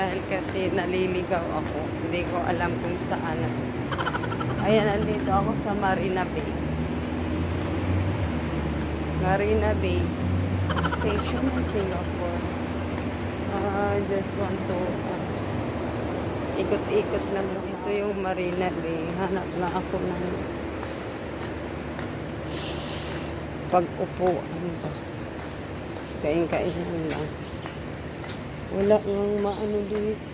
Dahil kasi naliligaw ako. Hindi ko alam kung saan. Ayan, nandito ako sa Marina Bay. Marina Bay Station ng Singapore. I just want to uh, ikot-ikot lang. Ito yung Marina Bay. Hanap na ako ng pag-upuan. Tapos kain-kainan lang. Wala nang maano dito.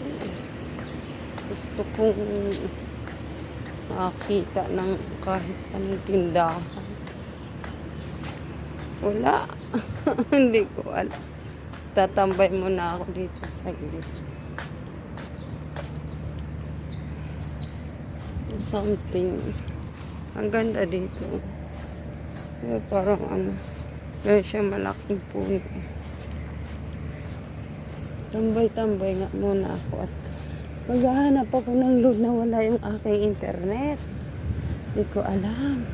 Gusto kong makakita ng kahit anong tindahan. Wala. Hindi ko alam. Tatambay muna ako dito sa gilid. Something. Ang ganda dito. Pero parang ano, meron siya malaking puno. Tambay-tambay nga muna ako at maghahanap ako ng load na wala yung aking internet. Hindi ko alam.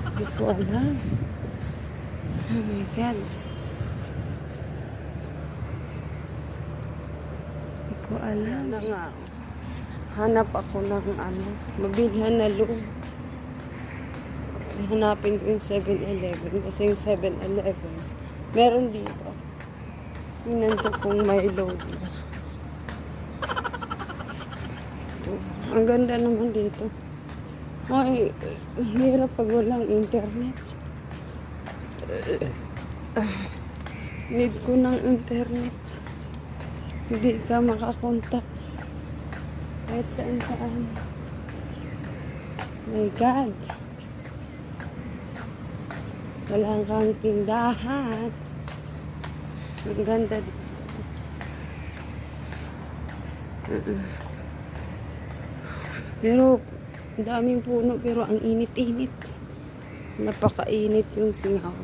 Hindi ko alam. Oh my God. Hindi ko alam. Na nga. Hanap ako ng ano, mabilhan na load. Hanapin ko yung 7-Eleven kasi yung 7-Eleven meron dito. Tingnan ko kung may load. Ito. Ang ganda naman dito. Ay, hirap pag walang internet. Need ko ng internet. Hindi ka makakontak. Kahit saan saan. My God. Wala kang tindahan. Ang ganda dito. Mm-mm. Pero, ang daming puno pero ang init-init. Napakainit yung singaw.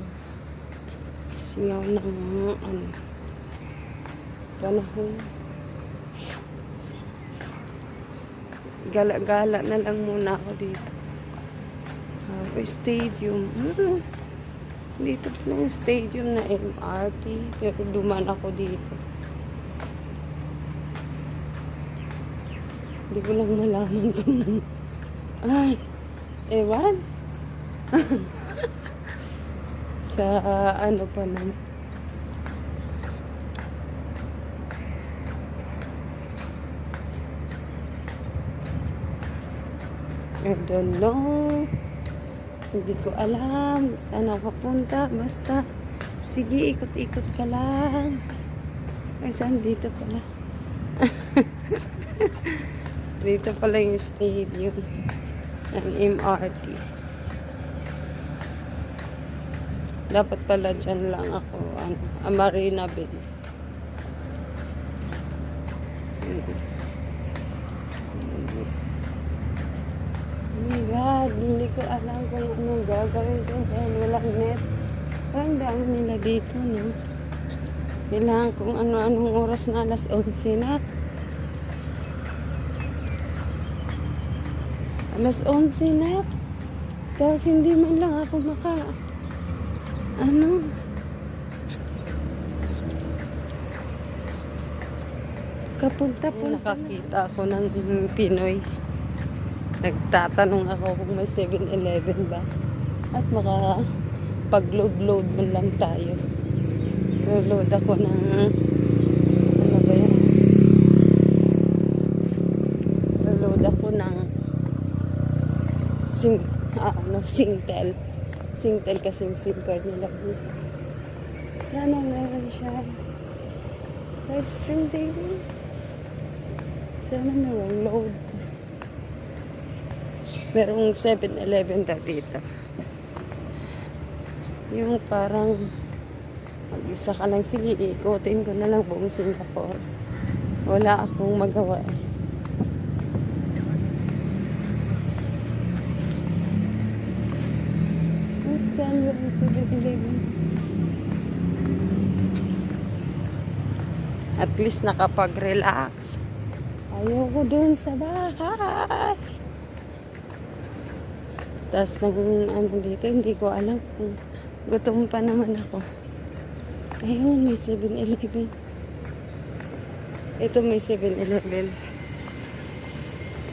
Singaw ng ano, panahon. Gala-gala na lang muna ako dito. Have a stadium. Mm. Dito pala yung stadium na MRT. Pero duman ako dito. Hindi ko lang malaman kung... Ay! Ewan? Sa ano pa naman. I don't know. Hindi ko alam saan ako papunta. Basta, sige, ikot-ikot ka lang. Ay, saan dito pala? dito pala yung stadium ng MRT. Dapat pala dyan lang ako, ano, Marina Bay. Oh my God, hindi ko alam kung anong gagawin ko dahil walang net. Parang dami nila dito, no? Kailangan kung ano-anong oras na alas 11 na. Alas 11 na. Tapos hindi man lang ako maka... Ano? Kapunta po. Nakakita ako ng Pinoy. Nagtatanong ako kung may 7-Eleven ba. At maka pag-load-load man lang tayo. Load ako ng ano ba yan? Load ako ng sim, ah, ano, Singtel. Singtel kasi yung SIM card nila. Sana meron siya. Live stream daily. Sana merong load. Merong 7-Eleven daw dito. Yung parang mag-isa ka lang, sige, ikutin ko na lang buong Singapore. Wala akong magawa eh. Saan yung 7-Eleven? At least nakapag-relax. Ayoko dun sa bahay. Tapos nang ano dito, hindi ko alam kung gutom pa naman ako. Ayun, may 7-Eleven. Ito may 7-Eleven.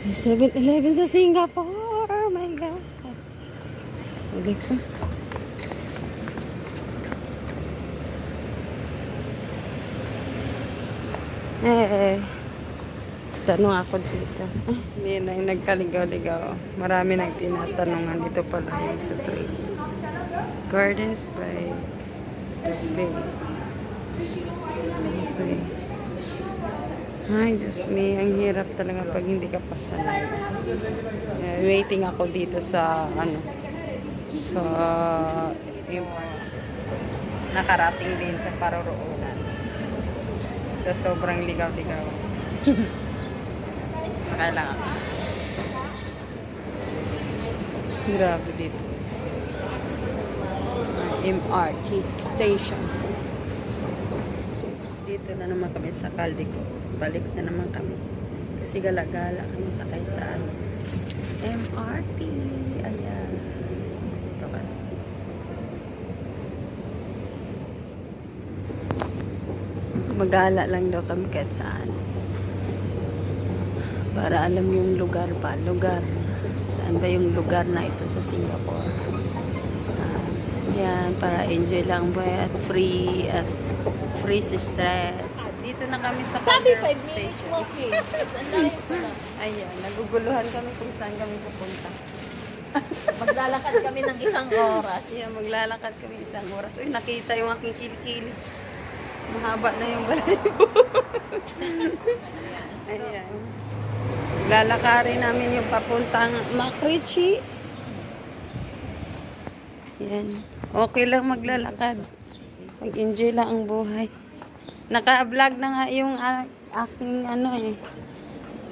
May 7-Eleven sa Singapore. Oh my God. Hindi ko. Eh, tanong ako dito. Sabihin na yung nagkaligaw-ligaw. Marami nang tinatanungan. Ito pala yung sa. Gardens by Dubay. Okay. Ay, Diyos me, ang hirap talaga pag hindi ka pasanay. Eh, waiting ako dito sa, ano, sa, yung, nakarating din sa paroroonan. Sa sobrang ligaw-ligaw. Sakay lang ako. Grabe dito. MRT station. Dito na naman kami sa Caldico. Balik na naman kami. Kasi galagala kami sa kaisaan. MRT. Ayan. Ito ka. Magala lang daw kami kahit saan. Para alam yung lugar ba. Lugar. Saan ba yung lugar na ito sa Singapore? Ah, yan, para enjoy lang buhay at free at free stress. Dito na kami sa Sabi Calder 5 minutes Station. walking. Pa. Ayan, naguguluhan kami kung saan kami pupunta. Maglalakad kami ng isang oras. Ayan, maglalakad kami isang oras. Uy, nakita yung aking kilikili. Mahaba na yung balay ko. Ayan. Lalakarin namin yung papuntang Makrichi. Yan. Okay lang maglalakad. Mag-enjoy lang ang buhay. Naka-vlog na nga yung aking ano eh.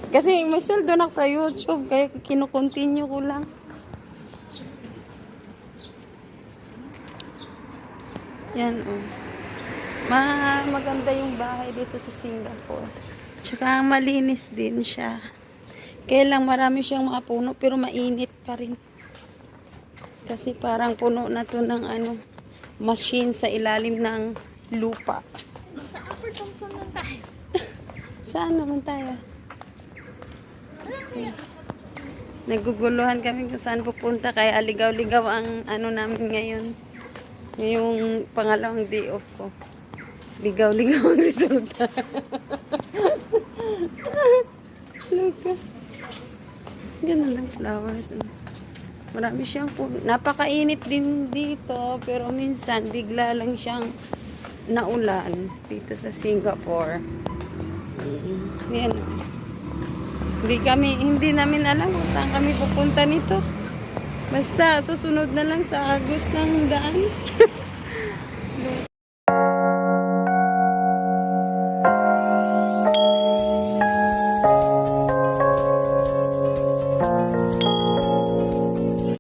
Kasi may sweldo na sa YouTube, kaya kinukontinue ko lang. Yan oh. Ma maganda yung bahay dito sa Singapore. Tsaka malinis din siya. Kaya lang marami siyang mga puno pero mainit pa rin. Kasi parang puno na to ng ano, machine sa ilalim ng lupa. Sa Upper Thompson lang tayo. Saan naman tayo? Naguguluhan kami kung saan pupunta kaya aligaw-ligaw ang ano namin ngayon. Ngayong pangalawang day off ko. Ligaw-ligaw ang resulta. Loka. Ganun lang flowers. Marami siyang puno. Napakainit din dito pero minsan bigla lang siyang naulan dito sa Singapore. Mm, Yan. Hindi kami, hindi namin alam kung saan kami pupunta nito. Basta, susunod na lang sa agos ng daan.